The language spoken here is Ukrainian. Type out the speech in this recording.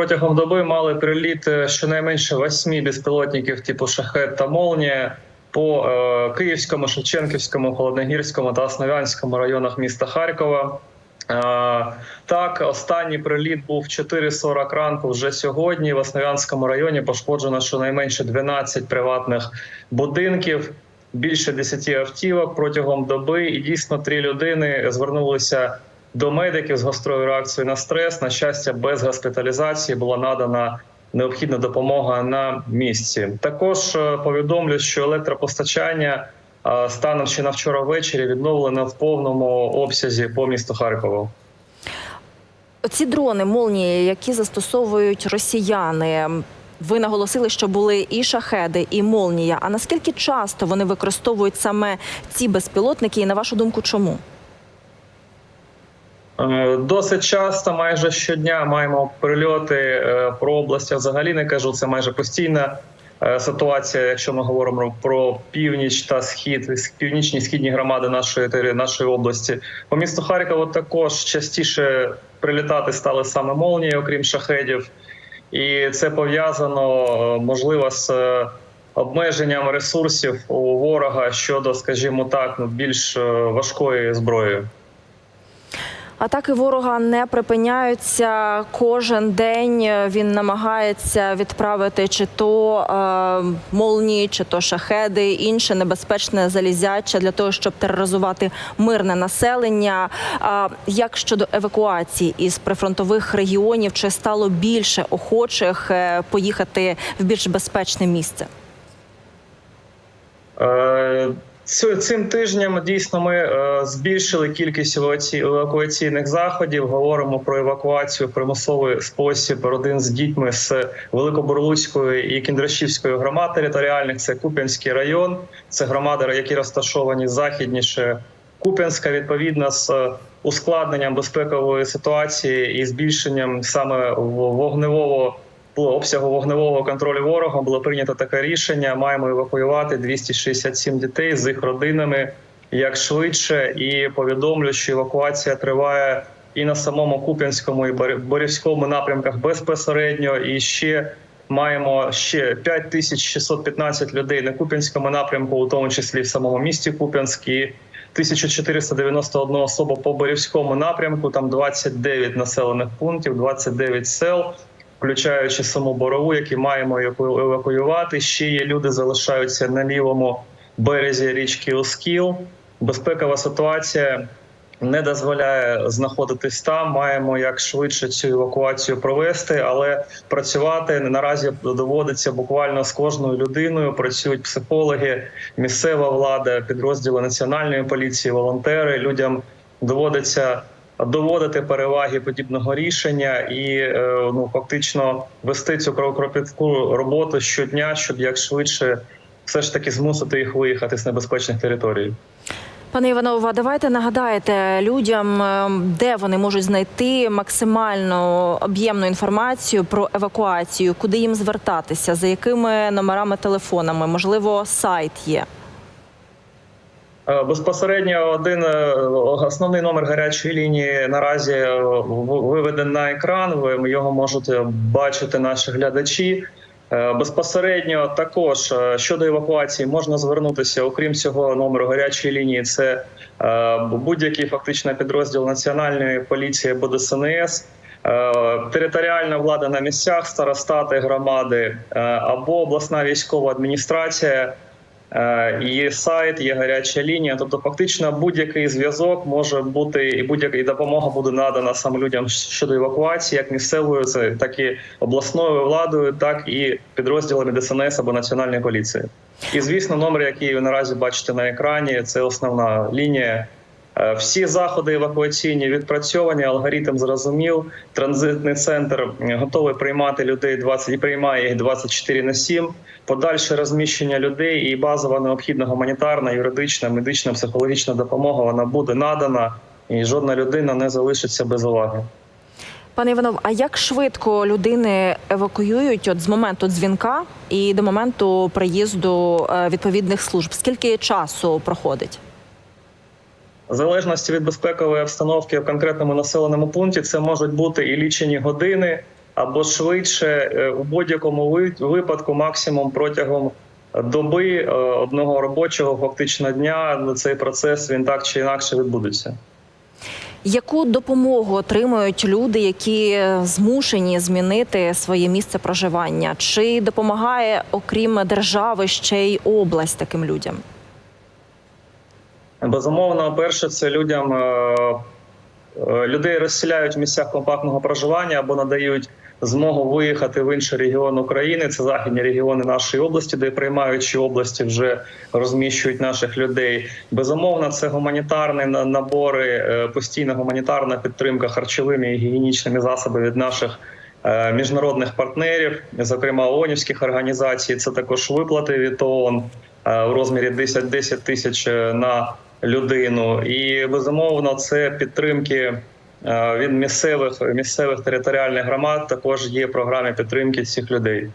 протягом доби мали приліт е, щонайменше восьми безпілотників типу шахет та молнія по е, Київському, Шевченківському, Холодногірському та Основ'янському районах міста Харкова. Е, Так, останній приліт був в 4.40 ранку вже сьогодні. В Основ'янському районі пошкоджено щонайменше 12 приватних будинків, більше 10 автівок протягом доби. І дійсно три людини звернулися до медиків з гострою реакцією на стрес. На щастя, без госпіталізації була надана необхідна допомога на місці. Також е, повідомлю, що електропостачання е, станом ще на вчора ввечері відновлено в повному обсязі по місту Харкову. Ці дрони молнії, які застосовують росіяни. Ви наголосили, що були і шахеди, і молнія. А наскільки часто вони використовують саме ці безпілотники? І на вашу думку, чому? Е, Досить часто, майже щодня, маємо прильоти е, про область. Взагалі не кажу, це майже постійна е, ситуація. Якщо ми говоримо про північ та схід, північні східні громади нашої нашої області. По місту Харкову також частіше прилітати стали саме молнії, окрім шахедів, і це пов'язано можливо з обмеженням ресурсів у ворога щодо, скажімо так, ну більш важкої зброї. Атаки ворога не припиняються кожен день. Він намагається відправити чи то е, молнії, чи то шахеди, інше небезпечне залізяче для того, щоб тероризувати мирне населення. А як щодо евакуації із прифронтових регіонів, чи стало більше охочих е, поїхати в більш безпечне місце? Е, Цим тижнем дійсно ми е, збільшили кількість евакуаційних заходів. Говоримо про евакуацію примусовий спосіб родин з дітьми з Великоборлуцької і Кіндрашівської громад територіальних. Це Куп'янський район. Це громади, які розташовані західніше Куп'янська, відповідно з е, ускладненням безпекової ситуації і збільшенням саме вогневого обсягу вогневого контролю ворогом було прийнято таке рішення. Маємо евакуювати 267 дітей з їх родинами як швидше. І повідомлю, що евакуація триває і на самому Куп'янському і Бор- Борівському напрямках безпосередньо. І ще маємо ще 5615 людей на Куп'янському напрямку, у тому числі в самому місті Куп'янськ. і 1491 особа по Борівському напрямку. Там 29 населених пунктів, 29 сел включаючи саму борову, які маємо еваку- евакуювати. Ще є люди, залишаються на лівому березі річки Оскіл. Безпекова ситуація не дозволяє знаходитись там. Маємо як швидше цю евакуацію провести, але працювати наразі доводиться буквально з кожною людиною. Працюють психологи, місцева влада, підрозділи національної поліції, волонтери. Людям доводиться доводити переваги подібного рішення і е, ну фактично вести цю кропітку роботу щодня, щоб як швидше все ж таки змусити їх виїхати з небезпечних територій. Пане Іваново, а давайте нагадаєте людям, е, де вони можуть знайти максимально об'ємну інформацію про евакуацію, куди їм звертатися, за якими номерами телефонами, можливо, сайт є. Е, Безпосередньо один е, основний номер гарячої лінії наразі е, виведений на екран. Ви його можете бачити наші глядачі. Безпосередньо також щодо евакуації можна звернутися, окрім цього номеру гарячої лінії. Це будь-який фактично підрозділ національної поліції або ДСНС. Територіальна влада на місцях, старостати громади або обласна військова адміністрація. Е, Є сайт, є гаряча лінія. Тобто, фактично, будь-який зв'язок може бути, і будь-яка і допомога буде надана саме людям щодо евакуації, як місцевою, це так і обласною владою, так і підрозділами ДСНС або національної поліції. І звісно, номер, який ви наразі бачите на екрані, це основна лінія. Е, Всі заходи евакуаційні відпрацьовані, алгоритм зрозумів. Транзитний центр готовий приймати людей 20 і приймає їх 24 на 7. Подальше розміщення людей і базова необхідна гуманітарна, юридична, медична, психологічна допомога вона буде надана, і жодна людина не залишиться без уваги. Пане Іванов, а як швидко людини евакуюють от з моменту дзвінка і до моменту приїзду е, відповідних служб? Скільки часу проходить? В залежності від безпекової обстановки в конкретному населеному пункті це можуть бути і лічені години, або швидше е, у будь-якому випадку, максимум протягом доби е, одного робочого фактично дня цей процес він так чи інакше відбудеться. Яку допомогу отримують люди, які змушені змінити своє місце проживання? Чи допомагає, окрім держави, ще й область таким людям? Безумовно, перше, це людям е, е, людей розселяють в місцях компактного проживання або надають змогу виїхати в інший регіон України. Це західні регіони нашої області, де приймаючі області вже розміщують наших людей. Безумовно, це гуманітарні на- набори, е, постійна гуманітарна підтримка харчовими і гігієнічними засобами від наших. Міжнародних партнерів, зокрема ООНівських організацій, це також виплати від ООН у розмірі 10, 10 тисяч на людину. І безумовно, це підтримки е, від місцевих місцевих територіальних громад. Також є програми підтримки цих людей.